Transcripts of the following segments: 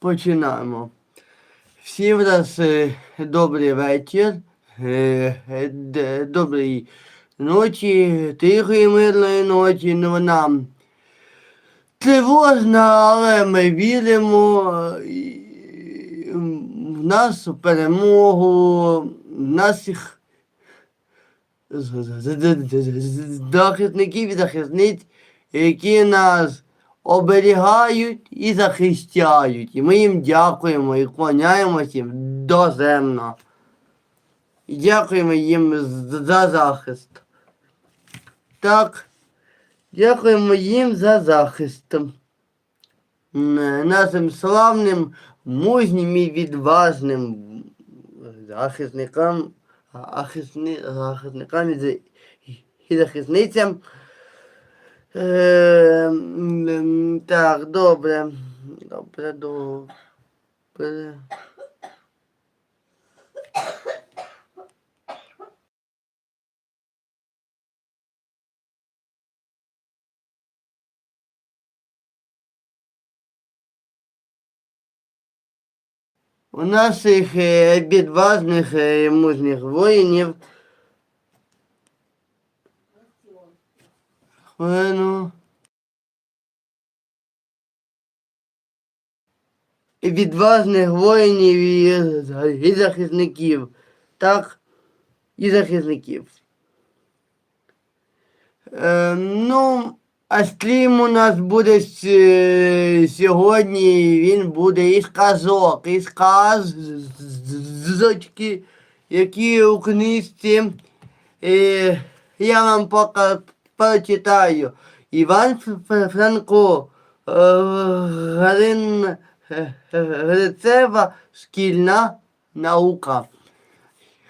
Починаємо. Всім раз е, добрий вечір, е, е, доброї ночі, тихої мирної ночі. Ну, вона тривожна, але ми віримо е, в нас перемогу, в наших захисників і захисниць, які нас оберігають і захищають. І ми їм дякуємо і клоняємося їм доземно. І дякуємо їм за захист. Так, дякуємо їм за захист. Нашим славним, мужнім і відважним захисникам, захисни, захисникам і захисницям. Е, так, добре. Добре, добре. У наших е, відважних е, мужніх воїнів. Хвилину. І відважних воїнів і, і захисників. Так, і захисників. Е, ну, а стрім у нас буде е, сьогодні, він буде із казок, із казочки, які у книжці. Е, я вам поки прочитаю. Іван Франко, е, Галин е, е, Грицева, шкільна наука.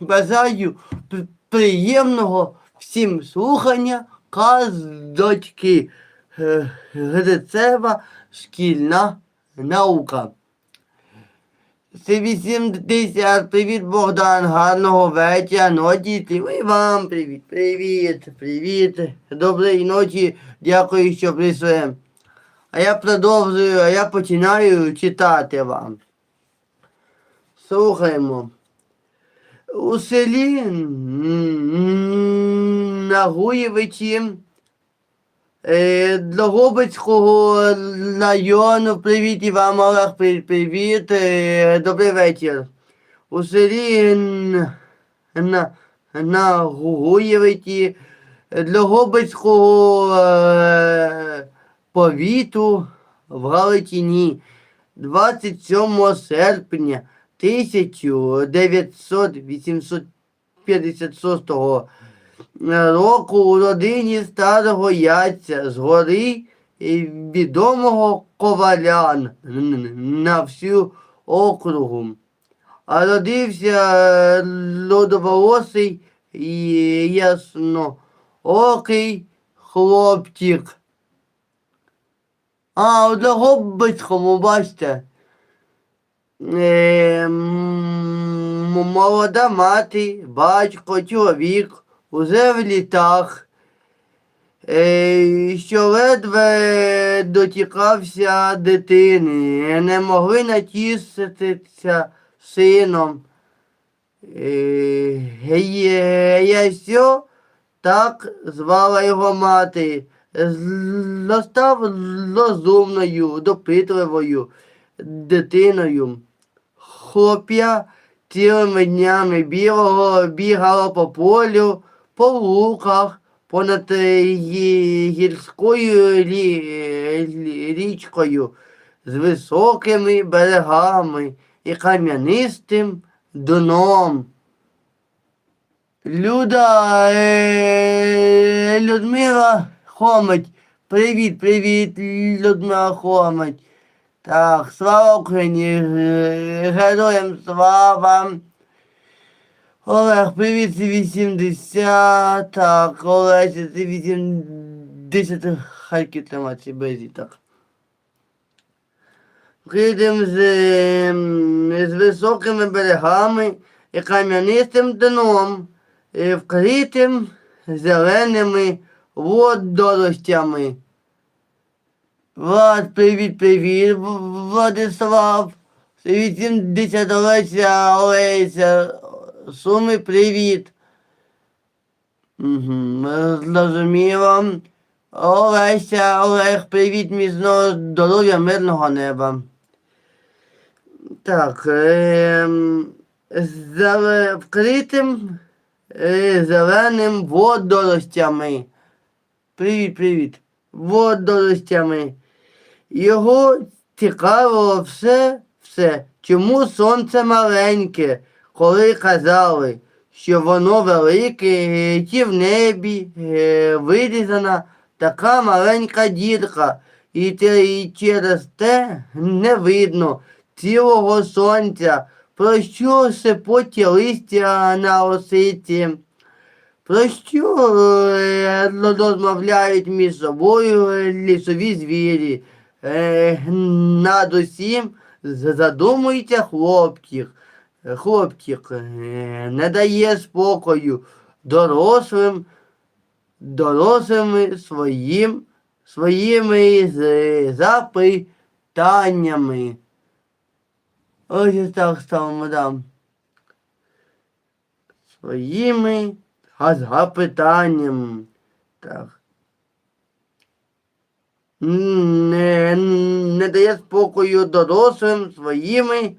Бажаю приємного всім слухання казочки Грицева, шкільна наука. Це 80, привіт, Богдан, гарного вечора, ночі, і вам привіт, привіт, привіт, доброї ночі, дякую, що прийшли. А я продовжую, а я починаю читати вам. Слухаємо. У селі Нагуєвичі е, Длогобицького району. Привіт і вам, Олег, привіт. е, Добрий вечір. У селі на, на Гугуєвиті е, повіту в Галичині 27 серпня 1956 року у родині старого яйця з гори відомого коваля на всю округу. А родився е, лодоволосий і ясноокий хлопчик. А, у Дрогобицькому, бачите. Е, молода мати, батько, чоловік уже в літах, е, що ледве дотікався дитини, не могли натішитися сином. Е, Ясьо так звала його мати, застав розумною, допитливою дитиною. Хлоп'я цілими днями білого бігало по полю, по луках, понад е, гірською рі- рі- річкою з високими берегами і кам'янистим дном. Люда е, Людмила Хомить. Привіт, привіт, Людмила Хомить. Так, слава Україні, героям слава. Олег, привіт, це 80. Так, Олеся, це 80. Харків тримати безі, так. Прийдемо з, ем, з високими берегами і кам'янистим дном, і вкритим зеленими водоростями. Влад, привіт, привіт, Владислав. 80-ліття Олеся. Суми, привіт. Угу, зрозуміло. Олеся, Олег, привіт, міцного здоров'я, мирного неба. Так, ем, з вкритим е, зеленим водоростями. Привіт, привіт. Водоростями. Його цікавило все, все. Чому сонце маленьке, коли казали, що воно велике, ті в небі е, вирізана така маленька дірка, і, через те не видно цілого сонця, про що сипоті листя на осиці. Про що е, розмовляють між собою лісові звірі? Е, над усім задумується хлопчик. Хлопчик е, не дає спокою дорослим, дорослими своїм, своїми запитаннями. Ось так став мадам. Своїми а запитанням. Так. Не, не дає спокою дорослим своїми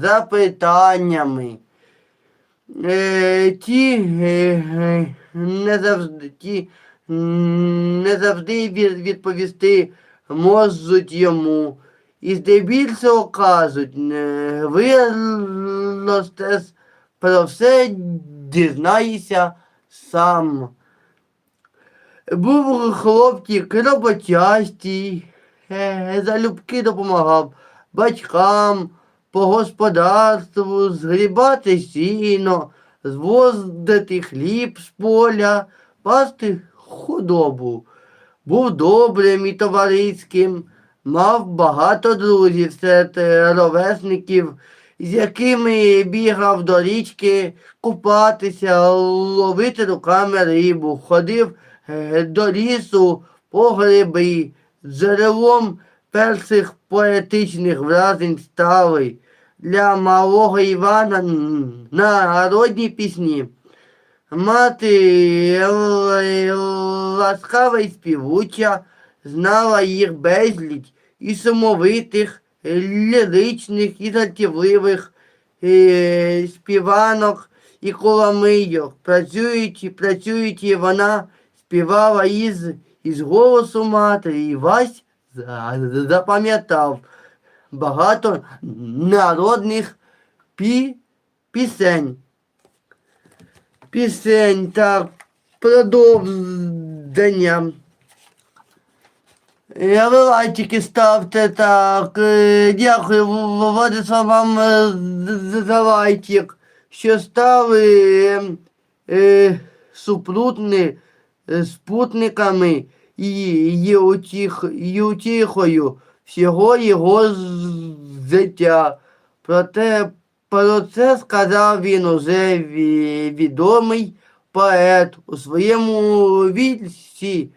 запитаннями. Е, ті е, е, не завжди, ті не завжди відповісти можуть йому. І здебільшого кажуть, виросте про все дізнаєшся сам. Був хлопчик роботястий, е, залюбки допомагав батькам по господарству, згрібати сіно, звозити хліб з поля, пасти худобу. Був добрим і товариським, мав багато друзів серед ровесників, з якими бігав до річки купатися, ловити руками рибу, ходив до лісу по гриби, джерелом перших поетичних вражень стали для малого Івана м, народні пісні. Мати ласкава й співуча, знала їх безліч і сумовитих, е, ліричних і жартівливих е, співанок і коломийок. Працюючи, працюючи, вона співала із, із голосу матері, і Вась запам'ятав багато народних пі, пісень. Пісень так продовження. Я лайчики ставте так. е, Дякую, Владислав, вам е, за лайчик, що стали е, супрутни, е, спутниками і, утіх, і утіхою всього його життя. Проте про це сказав він уже відомий поет у своєму вільсі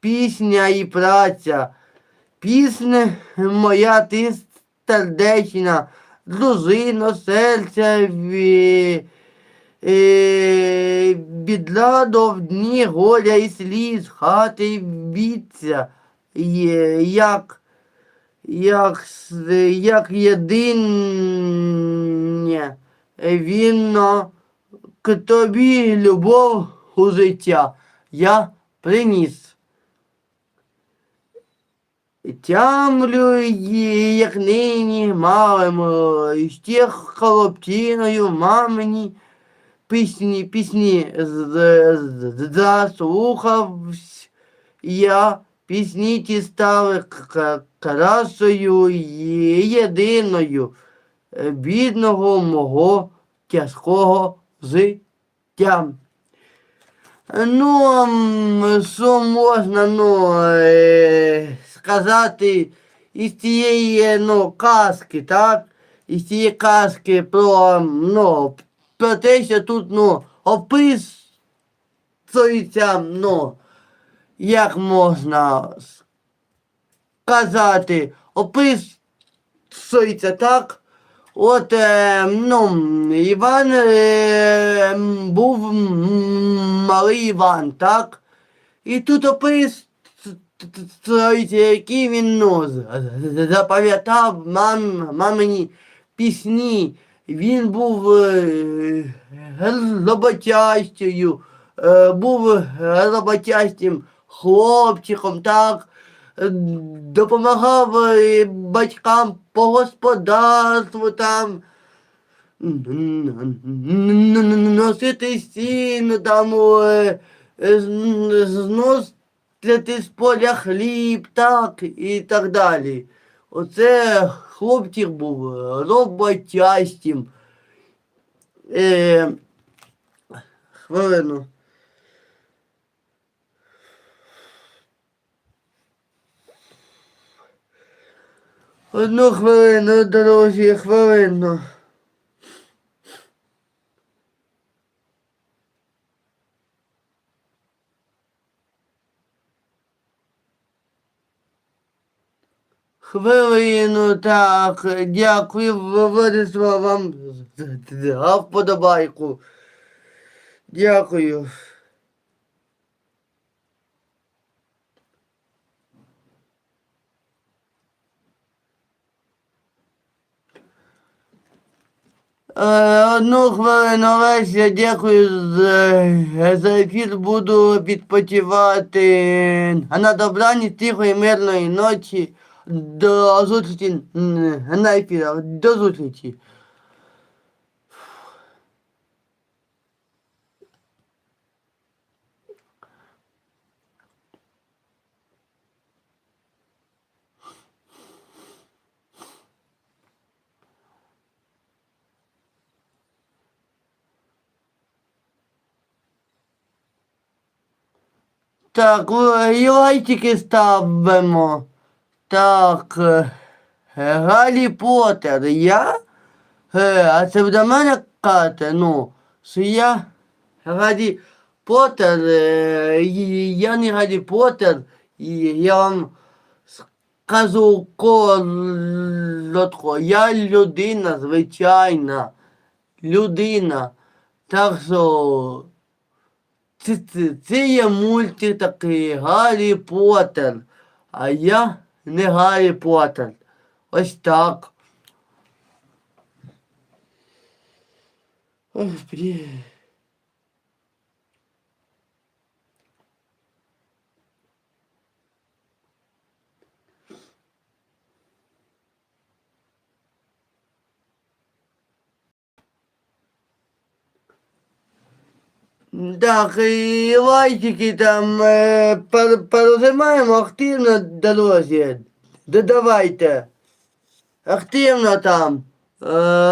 пісня і праця. Пісня моя ти сердечна, дружино, серця ві, е, бідладо в дні горя і сліз, хати біться, є, як, як, як єдине вінно к тобі любов у життя я приніс. Тямлю, як нині малим, е, ще хлопчиною мамині пісні, пісні заслухавсь я, пісні ті стали красою і єдиною е, бідного мого тяжкого життя. Ну, що можна ну, е, сказати із цієї ну, казки, так? Із цієї казки про, ну, про те, що тут ну, описується, ну, як можна казати, описується так. От, е, ну, Іван е, був малий Іван, так? І тут описується, який він ну, запам'ятав мам, мамині пісні. Він був е, е, був роботястим хлопчиком, так, допомагав е, батькам по господарству там. Носити сіно там, зносити з поля хліб, так, і так далі. Оце хлопчик був е, роботястим. Е, хвилину. Одну хвилину, дорозі, хвилину. Хвилину, так, дякую, Владислав, вам за вподобайку. Дякую. Е, Одну хвилину, Леся, дякую за, за ефір. Буду відпочивати. А на добраніч, тихої, мирної ночі. До зустрічі на ефірах. До зустрічі. Так, л- і лайчики ставимо. Так. е, Гаррі Поттер. Я? Е, а це до мене карта, ну, що я Гаррі Поттер, е, я не Гаррі Поттер, і я вам скажу коротко, я людина звичайна, людина. Так що це, це, це є мультик такий Гаррі Поттер, а я не Гаррі Поттер. Ось так. Ой, блін. Так, і лайчики там е, пережимаємо активно дорозі. Додавайте. Активно там. Е,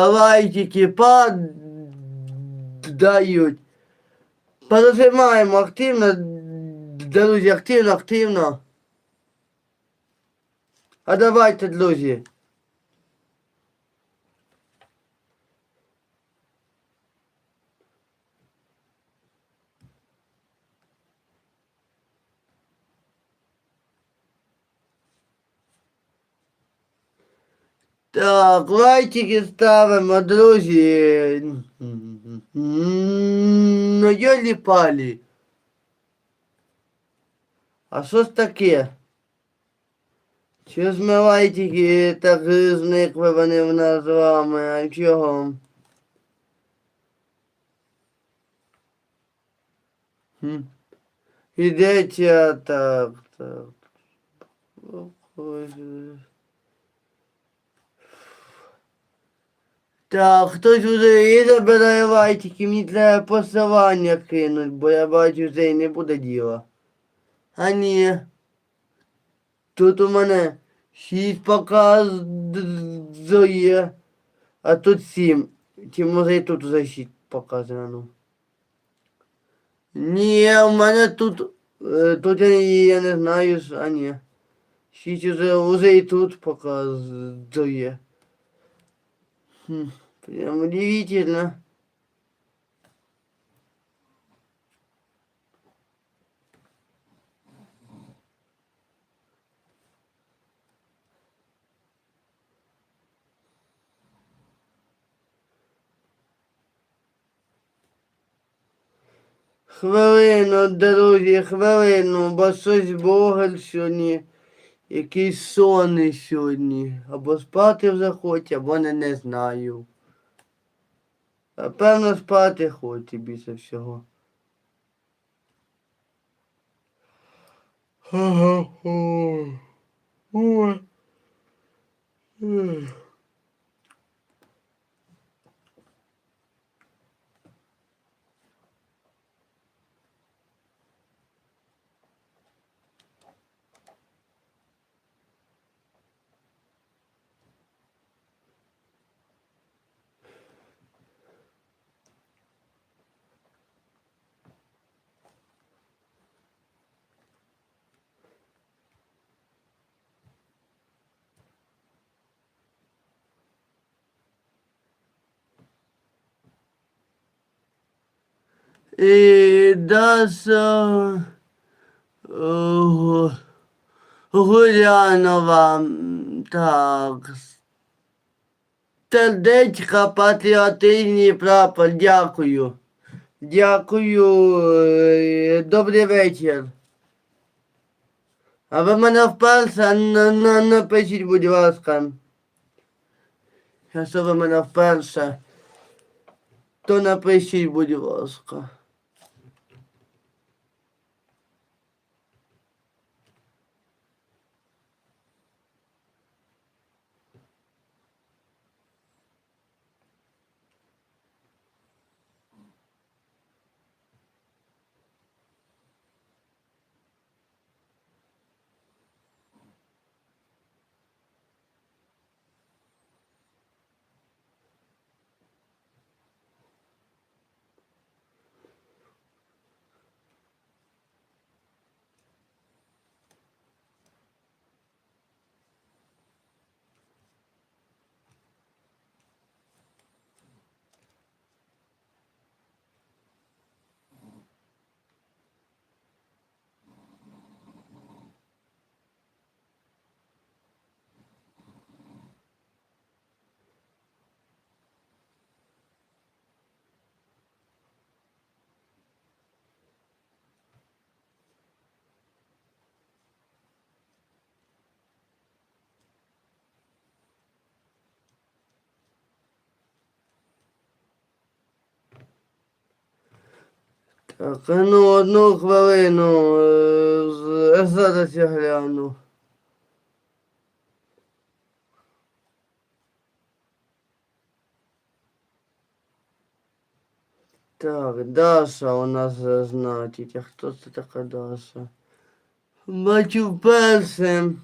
лайчики падають. Пережимаємо активно, друзі, активно, активно. А давайте, друзі. Так, лайчики ставимо, друзі. Ну, йолі палі. А що ж таке? Що ж ми лайчики так зникли вони в нас з вами, а чого? Хм. Ідеться так, так. Так, хтось уже забирає лайчики, мені треба посилання кинуть, бо я бачу, це і не буде діла. А ні. Тут у мене шість показує, а тут сім. Чи може і тут уже шість показано. ну. Ні, у мене тут, е, тут я, я не знаю, а ні. Шість уже, уже і тут показує. Прям удивительно. Хвилину, друзі, хвилину, бо щось Боголь сьогодні Якийсь сонний сьогодні. Або спати вже хоче, або не, не знаю. Певно спати хоче більше всього. Ой. І Даша о, Гулянова, так. Сердечка патріотичний прапор, дякую. Дякую. е, Добрий вечір. А ви мене вперше на, на, напишіть, будь ласка. Якщо ви мене вперше, то напишіть, будь ласка. Ну одну хвилину. е, Зараз я гляну. Так, Даша у нас значить. А хто це така Даша? Бачу вперше.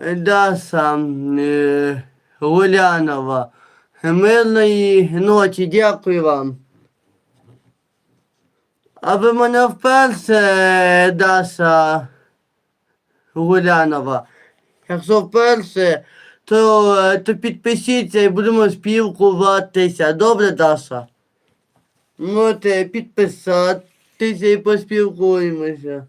Даша е, Гулянова. Мирної ночі, дякую вам. А ви мене вперше, Даша Гулянова. Якщо вперше, то, е, то підпишіться і будемо спілкуватися. Добре, Даша? Можете підписатися і поспілкуємося.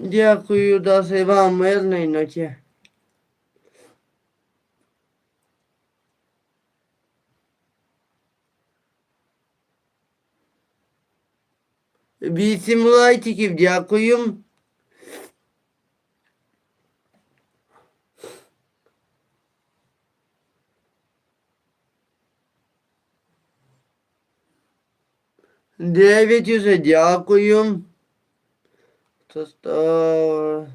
Дякую, і вам мирної ночі. Вісім лайків, дякую. Дев'ять уже дякую. Хто став?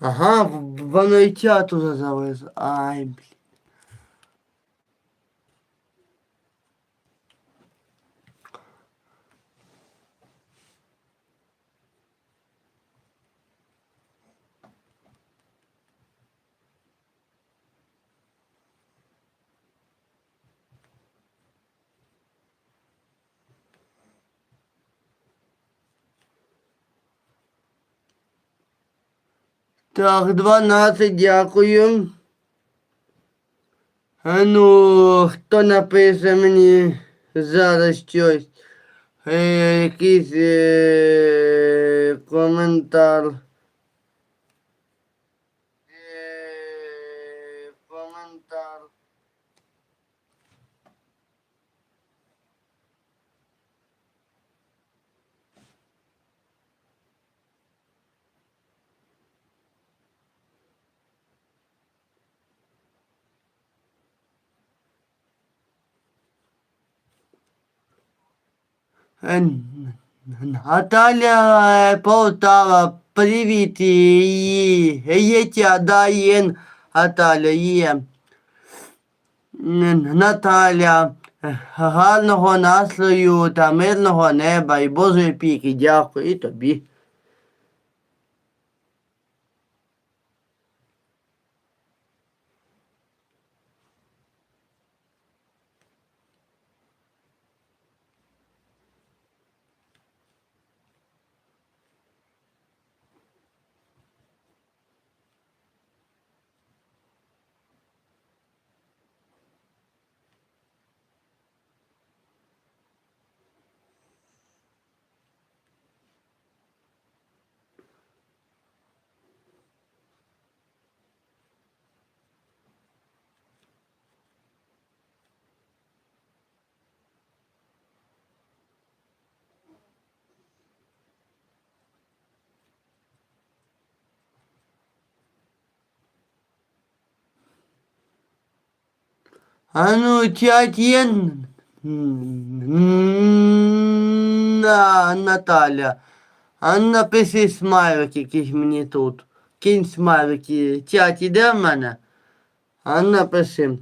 Ага, воно і тя туди завезло. Ай, блін. Так, 12, дякую. А ну, хто напише мені зараз щось? Е, якийсь е, коментар. Наталя Полтава, привіт, і- є тя, да, є Наталя, є. Наталя, гарного настрою та мирного неба і Божої піки. Дякую і тобі. А ну, тять є на, Наталя. А напиши смайлик якийсь мені тут. Кінь смайлики. Тять іде в мене? А напиши.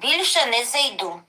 Більше не зайду.